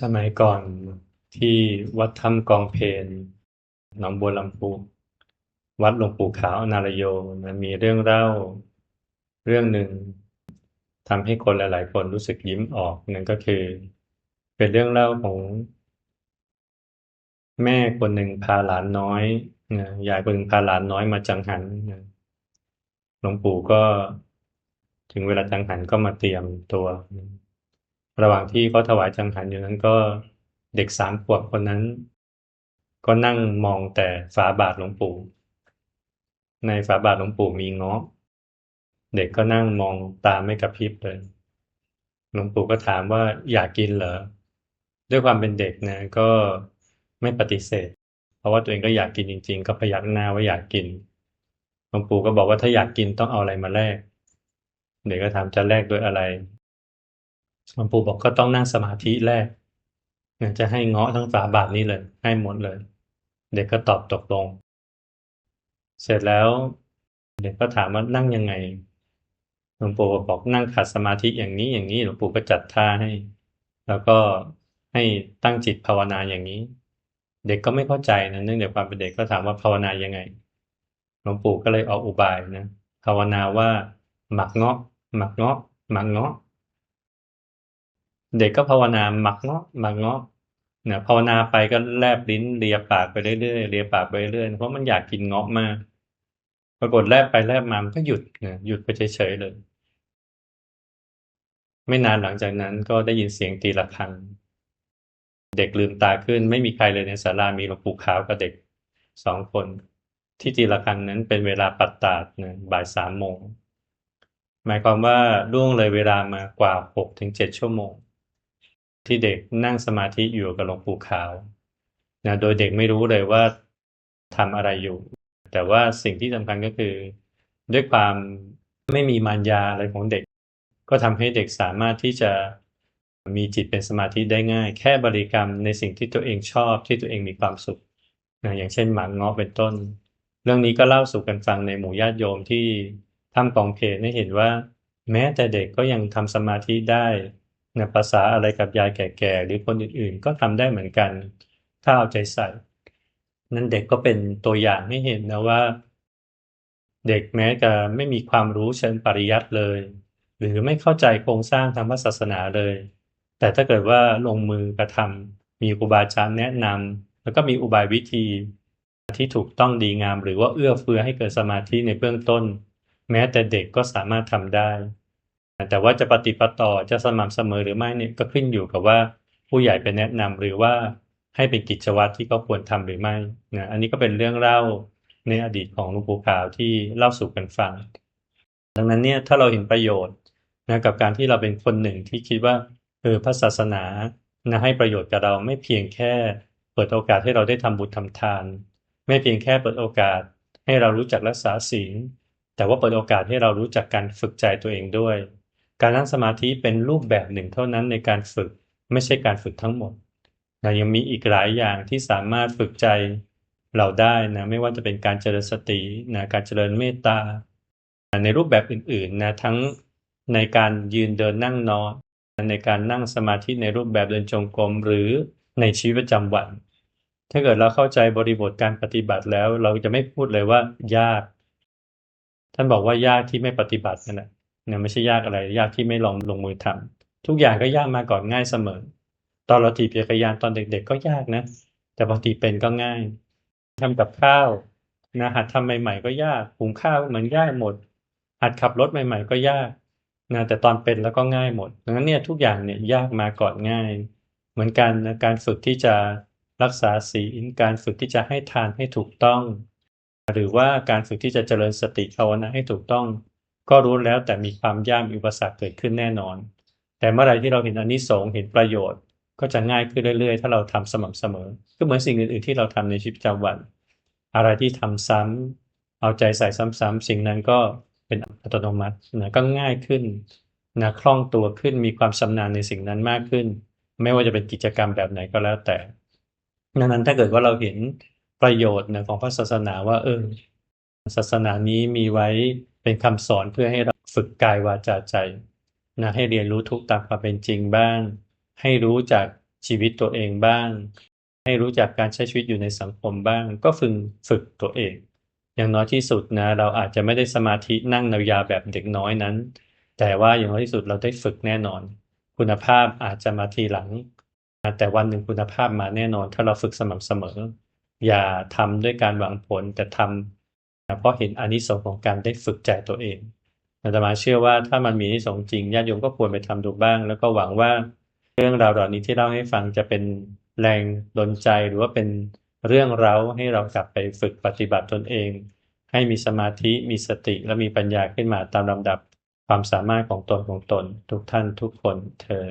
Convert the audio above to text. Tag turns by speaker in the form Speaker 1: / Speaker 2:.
Speaker 1: สมัยก่อนที่วัดถ้ำกองเพนหนองบัวลำพู วัดหลวงปู่ขาวอนารโยนะมีเรื่องเล่าเรื่องหนึ่งทำให้คนหลาย ๆ คนรู้สึกยิ้มออกนั่นก็คือ เป็นเรื่องเล่าของ แม่คนหนึ่งพาหลานน้อยนะยายคนหนึ่งพาหลานน้อยมาจังหันนะหลวงปู่ก็ถึงเวลาจังหันก็มาเตรียมตัว ระหว่างที่เขาถวายจังหันอยู่นั้นก็เด็กสามขวบคนนั้น ก็นั่งมองแต่ฝาบาทหลวงปู่ ในฝาบาทหลวงปู่มีเงาะเด็กก็นั่งมองตาไม่กระพริบเลยหลวงปู่ก็ถามว่าอยากกินเหรอด้วยความเป็นเด็กนะก็ไม่ปฏิเสธ เพราะว่าตัวเองก็อยากกินจริง ๆ ก็พยักหน้าว่าอยากกินหลวงปู่ก็บอกว่าถ้าอยากกินต้องเอาอะไรมาแลกเด็กก็ถามจะแลกด้วยอะไร หลวงปู่บอกก็ต้องนั่งสมาธิแรกจะให้เงาะทั้งฝาบาทนี้เลย ให้หมดเลย เด็กก็ตอบตกลง เสร็จแล้ว เด็กก็ถามว่านั่งยังไงหลวงปู่บอกนั่งขัดสมาธิอย่างนี้อย่างนี้หลวงปู่ก็จัดท่าให้ แล้วก็ให้ตั้งจิตภาวนาอย่างนี้ เด็กก็ไม่เข้าใจนะเนื่องจากความเป็นเด็กก็ถามว่าภาวนายังไงหลวงปู่ก็เลยออกอุบายนะภาวนาว่าหมักเงาะหมักเงาะหมักเงาะ เด็กก็ภาวนาหมักเงาะหมักเงาะเนี่ยภาวนาไปก็แลบลิ้นเลียปากไปเรื่อยๆเลียปากไปเรื่อยๆเพราะมันอยากกินเงาะมาก ปรากฏแลบไปแลบมามันก็หยุดเนี่ยหยุดไปเฉยๆเลย ไม่นานหลังจากนั้นก็ได้ยินเสียงตีระฆัง เด็กลืมตาขึ้น ไม่มีใครเลยในศาลามีหลวงปู่ขาวกับเด็กสองคน ที่ตีระฆังนั้นเป็นเวลาปัดตาดนะบ่ายสามโมงหมายความว่าล่วงเลยเวลามากว่าหกถึงเจ็ดชั่วโมง ที่เด็กนั่งสมาธิอยู่กับหลวงปู่ขาวนะโดยเด็กไม่รู้เลยว่าทำอะไรอยู่ แต่ว่าสิ่งที่สำคัญก็คือ ด้วยความไม่มีมารยาอะไรของเด็ก ก็ทำให้เด็กสามารถที่จะมีจิตเป็นสมาธิได้ง่าย แค่บริกรรมในสิ่งที่ตัวเองชอบที่ตัวเองมีความสุขนะอย่างเช่นหมากเงาะเป็นต้น เรื่องนี้ก็เล่าสู่กันฟังในหมู่ญาติโยมที่ทำกองเพลให้เห็นว่า แม้แต่เด็กก็ยังทำสมาธิได้ นะภาษาอะไรกับยายแก่ๆ หรือคนอื่นๆ ก็ทำได้เหมือนกัน ถ้าเอาใจใส่ นั้นเด็กก็เป็นตัวอย่างให้เห็นนะว่า เด็กแม้จะไม่มีความรู้เชิงปริยัติเลย หรือไม่เข้าใจโครงสร้างทางศาสนาเลย แต่ถ้าเกิดว่าลงมือกระทำมีครูบาอาจารย์แนะนำแล้วก็มีอุบายวิธีที่ถูกต้องดีงาม หรือว่าเอื้อเฟื้อให้เกิดสมาธิในเบื้องต้น แม้แต่เด็กก็สามารถทำได้ แต่ว่าจะปฏิปต่อจะสม่ำเสมอหรือไม่เนี่ยก็ขึ้นอยู่กับว่าผู้ใหญ่ไปแนะนำหรือว่าให้เป็นกิจวัตรที่เขาควรทำหรือไม่นะอันนี้ก็เป็นเรื่องเล่าในอดีตของหลวงปู่ขาวที่เล่าสู่กันฟัง ดังนั้นเนี่ยถ้าเราเห็นประโยชน์นะกับการที่เราเป็นคนหนึ่งที่คิดว่าเออพระศาสนานะให้ประโยชน์กับเราไม่เพียงแค่เปิดโอกาสให้เราได้ทำบุญทำทาน ไม่เพียงแค่เปิดโอกาสให้เรารู้จักรักษาศีลแต่ว่าเปิดโอกาสให้เรารู้จักการฝึกใจตัวเองด้วย การนั่งสมาธิเป็นรูปแบบหนึ่งเท่านั้นในการฝึกไม่ใช่การฝึกทั้งหมดนะยังมีอีกหลายอย่างที่สามารถฝึกใจเราได้นะไม่ว่าจะเป็นการเจริญสตินะการเจริญเมตตาในรูปแบบอื่นๆนะทั้งในการยืนเดินนั่งนอนในการนั่งสมาธิในรูปแบบเดินจงกรมหรือในชีวิตประจำวัน ถ้าเกิดเราเข้าใจบริบทการปฏิบัติแล้ว เราจะไม่พูดเลยว่ายาก ท่านบอกว่ายากที่ไม่ปฏิบัตินั่นแหละ นี่ยไม่ใช่ยากอะไรยากที่ไม่ลองลงมือทำทุกอย่างก็ยากมาก่อนง่ายเสมอ ตอนเราถีบจักรยานตอนเด็ก ๆ ก็ยากนะ แต่พอถีบเป็นก็ง่ายทำกับข้าวนะหัดทำใหม่ ๆ ก็ยากหุงข้าวเหมือนง่ายหมด หัดขับรถใหม่ ๆ ก็ยากนะแต่ตอนเป็นแล้วก็ง่ายหมดดังนั้นเนี่ยทุกอย่างเนี่ยยากมาก่อนง่าย เหมือนกันนะการฝึกที่จะรักษาศีลการฝึกที่จะให้ทานให้ถูกต้อง หรือว่าการฝึกที่จะเจริญสติภาวนาให้ถูกต้อง ก็รู้แล้วแต่มีความยากมีอุปสรรคเกิดขึ้นแน่นอน แต่เมื่อไรที่เราเห็นอนนิสงส์เห็นประโยชน์ ก็จะง่ายขึ้นเรื่อยๆ ถ้าเราทำสม่ำเสมอ ก็เหมือนสิ่งอื่นๆที่เราทำในชีวิตประจำวัน อะไรที่ทำซ้ำเอาใจใส่ซ้ำๆสิ่งนั้นก็เป็นอัตโนมัตินะก็ง่ายขึ้นนะคล่องตัวขึ้นมีความชำนาญในสิ่งนั้นมากขึ้น ไม่ว่าจะเป็นกิจกรรมแบบไหนก็แล้วแต่ดังนั้นถ้าเกิดว่าเราเห็นประโยชน์นะของพระศาสนาว่าเออศาสนานี้มีไว้ เป็นคำสอนเพื่อให้เราฝึกกายวาจาใจนะให้เรียนรู้ทุกตามความเป็นจริงบ้าง ให้รู้จากชีวิตตัวเองบ้าง ให้รู้จักการใช้ชีวิตอยู่ในสังคมบ้าง ก็ฝึกฝึกตัวเอง อย่างน้อยที่สุดนะ เราอาจจะไม่ได้สมาธินั่งยาวๆแบบเด็กน้อยนั้น แต่ว่าอย่างน้อยที่สุดเราได้ฝึกแน่นอน คุณภาพอาจจะมาทีหลัง แต่วันหนึ่งคุณภาพมาแน่นอน ถ้าเราฝึกสม่ำเสมอ อย่าทำด้วยการหวังผลแต่ทำ เพราะเห็นอานิสงส์ของการได้ฝึกใจตัวเองอาตมาเชื่อว่าถ้ามันมีนิสงส์จริงญาติโยมก็ควรไปทำดูบ้าง แล้วก็หวังว่าเรื่องราวเหล่านี้ที่เล่าให้ฟังจะเป็นแรงดลใจหรือว่าเป็นเรื่องเร้าให้เรากลับไปฝึกปฏิบัติตนเอง ให้มีสมาธิมีสติและมีปัญญาขึ้นมาตามลำดับความสามารถของตนของตน ทุกท่านทุกคนเทอ